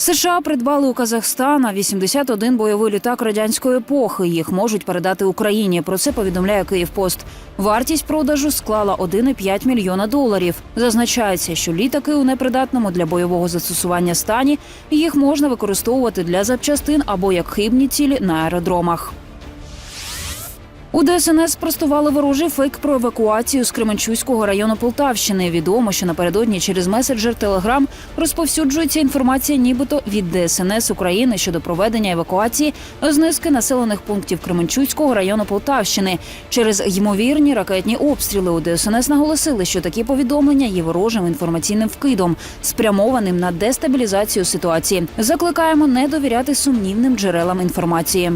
США придбали у Казахстана 81 бойовий літак радянської епохи. Їх можуть передати Україні. Про це повідомляє Київпост. Вартість продажу склала 1,5 мільйона доларів. Зазначається, що літаки у непридатному для бойового застосування стані їх можна використовувати для запчастин або як хибні цілі на аеродромах. У ДСНС спростували ворожий фейк про евакуацію з Кременчуського району Полтавщини. Відомо, що напередодні через меседжер Телеграм розповсюджується інформація, нібито від ДСНС України щодо проведення евакуації з низки населених пунктів Кременчуцького району Полтавщини. Через ймовірні ракетні обстріли у ДСНС наголосили, що такі повідомлення є ворожим інформаційним вкидом, спрямованим на дестабілізацію ситуації. Закликаємо не довіряти сумнівним джерелам інформації.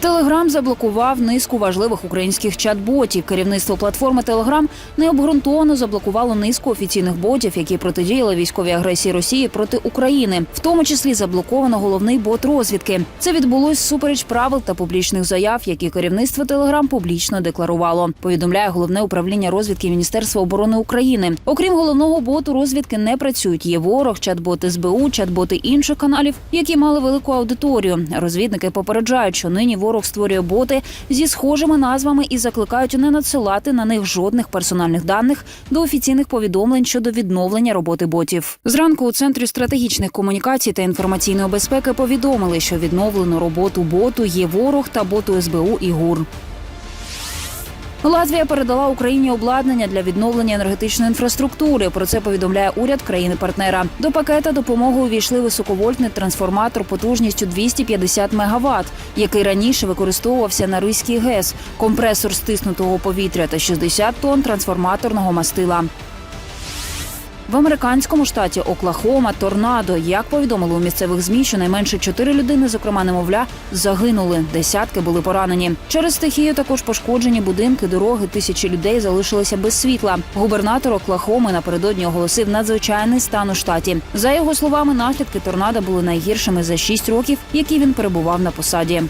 Телеграм заблокував низку важливих українських чат-ботів. Керівництво платформи Телеграм необґрунтовано заблокувало низку офіційних ботів, які протидіяли військовій агресії Росії проти України. В тому числі заблоковано головний бот розвідки. Це відбулось супереч правил та публічних заяв, які керівництво Телеграм публічно декларувало. Повідомляє головне управління розвідки Міністерства оборони України. Окрім головного боту розвідки не працюють. Є ворог, чат-боти СБУ, чат-боти інших каналів, які мали велику аудиторію. Розвідники попереджають, що нині ворог створює боти зі схожими назвами і закликають не надсилати на них жодних персональних даних до офіційних повідомлень щодо відновлення роботи ботів. Зранку у центрі стратегічних комунікацій та інформаційної безпеки повідомили, що відновлено роботу боту є ворог та боту СБУ і ГУР. Латвія передала Україні обладнання для відновлення енергетичної інфраструктури. Про це повідомляє уряд країни-партнера. До пакета допомоги увійшли високовольтний трансформатор потужністю 250 МВт, який раніше використовувався на Ризький ГЕС, компресор стиснутого повітря та 60 тонн трансформаторного мастила. В американському штаті Оклахома торнадо. Як повідомили у місцевих змі, щонайменше чотири людини, зокрема немовля, загинули. Десятки були поранені. Через стихію також пошкоджені будинки, дороги. Тисячі людей залишилися без світла. Губернатор Оклахоми напередодні оголосив надзвичайний стан у штаті. За його словами, наслідки торнадо були найгіршими за шість років, які він перебував на посаді.